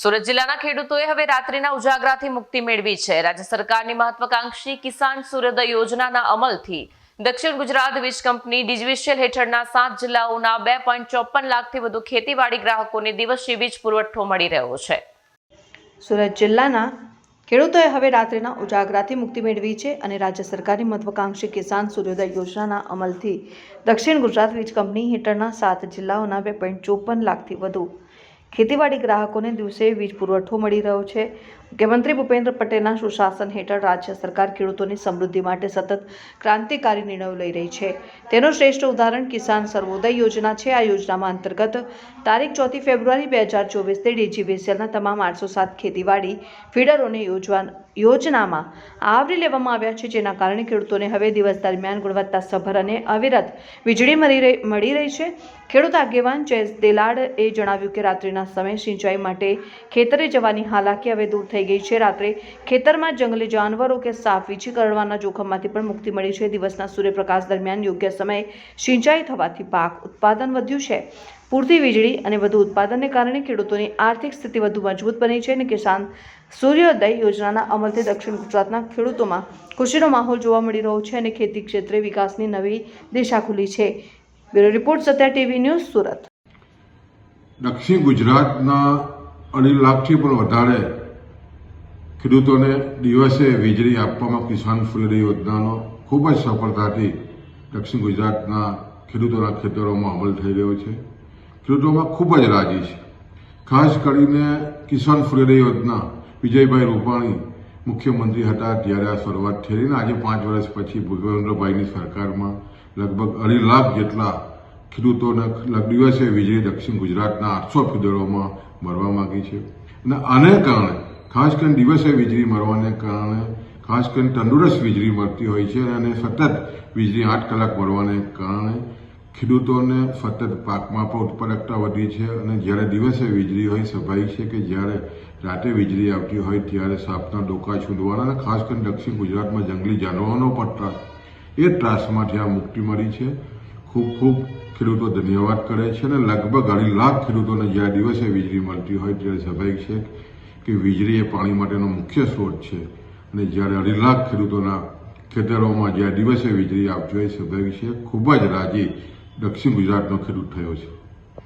સુરત જિલ્લાના ખેડૂતોએ હવે રાત્રિના ઉજાગરાથી મુક્તિ મેળવી છે. રાજ્ય સરકારની મહત્વાકાંક્ષી કિસાન સૂર્યોદય યોજનાના અમલથી દક્ષિણ ગુજરાત વીજ કંપની ડિજિવિશિયલ હેઠળના સાત જિલ્લાઓના બે પોઈન્ટ ચોપન લાખથી વધુ ખેતીવાડી ગ્રાહકોને દિવસે વીજ પુરવઠો મળી રહ્યો છે. સુરત જિલ્લાના ખેડૂતોએ હવે રાત્રિના ઉજાગરાથી મુક્તિ મેળવી છે અને રાજ્ય સરકારની મહત્વાકાંક્ષી કિસાન સૂર્યોદય યોજનાના અમલથી દક્ષિણ ગુજરાત વીજ કંપની હેઠળના સાત જિલ્લાઓના બે પોઈન્ટ ચોપન લાખથી વધુ ખેતીવાડી ગ્રાહકોને દિવસે વીજ પુરવઠો મળી રહ્યો છે. મુખ્યમંત્રી ભૂપેન્દ્ર પટેલના સુશાસન હેઠળ રાજ્ય સરકાર ખેડૂતોની સમૃદ્ધિ માટે સતત ક્રાંતિકારી નિર્ણયો લઈ રહી છે. તેનું શ્રેષ્ઠ ઉદાહરણ કિસાન સર્વોદય યોજના છે. આ યોજનામાં અંતર્ગત તારીખ ચોથી ફેબ્રુઆરી બે હજાર ચોવીસથી ડીજીવીસીએલના તમામ આઠસો સાત ખેતીવાડી ફીડરોને યોજવા યોજનામાં આવરી લેવામાં આવ્યા છે, જેના કારણે ખેડૂતોને હવે દિવસ દરમિયાન ગુણવત્તાસભર અને અવિરત વીજળી મળી રહી મળી રહી છે. ખેડૂત આગેવાન જયેશ એ જણાવ્યું કે રાત્રિના સમયે સિંચાઈ માટે ખેતરે જવાની હાલાકી હવે દૂર થઈ ગઈ છે. રાત્રે ખેતરમાં જંગલી જાનવરો કે સાપ વીછી કરડવાના જોખમમાંથી પણ મુક્તિ મળી છે. દિવસના સૂર્યપ્રકાશ દરમિયાન યોગ્ય સમયે સિંચાઈ થવાથી પાક ઉત્પાદન વધ્યું છે. પૂરતી વીજળી અને વધુ ઉત્પાદનને કારણે ખેડૂતોની આર્થિક સ્થિતિ વધુ મજબૂત બની છે અને કિસાન સૂર્યોદય યોજનાના અમલથી દક્ષિણ ગુજરાતના ખેડૂતોમાં ખુશીનો માહોલ જોવા મળી રહ્યો છે અને ખેતી ક્ષેત્રે વિકાસની નવી દિશા ખુલી છે. Bureau report, Satya TV news, Surat. દક્ષિણ ગુજરાતના અઢી લાખથી પણ વધારે ખેડૂતોને દિવસે વીજળી આપવામાં કિસાન સૂર્યોદય યોજનાનો ખૂબ જ સફળતાથી દક્ષિણ ગુજરાતના ખેડૂતોના ખેતરોમાં અમલ થઈ રહ્યો છે. ખેડૂતોમાં ખૂબ જ રાજી છે. ખાસ કરીને કિસાન સૂર્યોદય યોજના વિજયભાઈ રૂપાણી મુખ્યમંત્રી હતા ત્યારે આ શરૂઆત થઈ અને આજે પાંચ વર્ષ પછી ભૂપેન્દ્રભાઈની સરકારમાં લગભગ અઢી લાખ જેટલા ખેડૂતોને દિવસે વીજળી દક્ષિણ ગુજરાતના આઠસો ફીડરોમાં મળવા માગી છે. અને આને કારણે ખાસ કરીને દિવસે વીજળી મળવાને કારણે, ખાસ કરીને તંદુરસ્ત વીજળી મળતી હોય છે અને સતત વીજળી આઠ કલાક મળવાને કારણે ખેડૂતોને સતત પાકમાં પણ ઉત્પાદકતા વધી છે અને જ્યારે દિવસે વીજળી હોય, સ્વાભાવિક છે કે જ્યારે રાતે વીજળી આવતી હોય ત્યારે સાપના ડોકા છૂંદવાના અને ખાસ કરીને દક્ષિણ ગુજરાતમાં જંગલી જાનવરોનો પણ ત્રાસ. એ ત્રાસમાંથી આ મુક્તિ મળી છે. ખૂબ ખૂબ ખેડૂતો ધન્યવાદ કરે છે અને લગભગ અઢી લાખ ખેડૂતોને જ્યારે દિવસે વીજળી મળતી હોય ત્યારે સ્વાભાવિક છે કે વીજળી એ પાણી માટેનો મુખ્ય સ્ત્રોત છે. અને જ્યારે અઢી લાખ ખેડૂતોના ખેતરોમાં જ્યારે દિવસે વીજળી આપતી હોય સ્વાભાવિક છે ખૂબ જ રાજી દક્ષિણ ગુજરાતનો ખેડૂત થયો છે.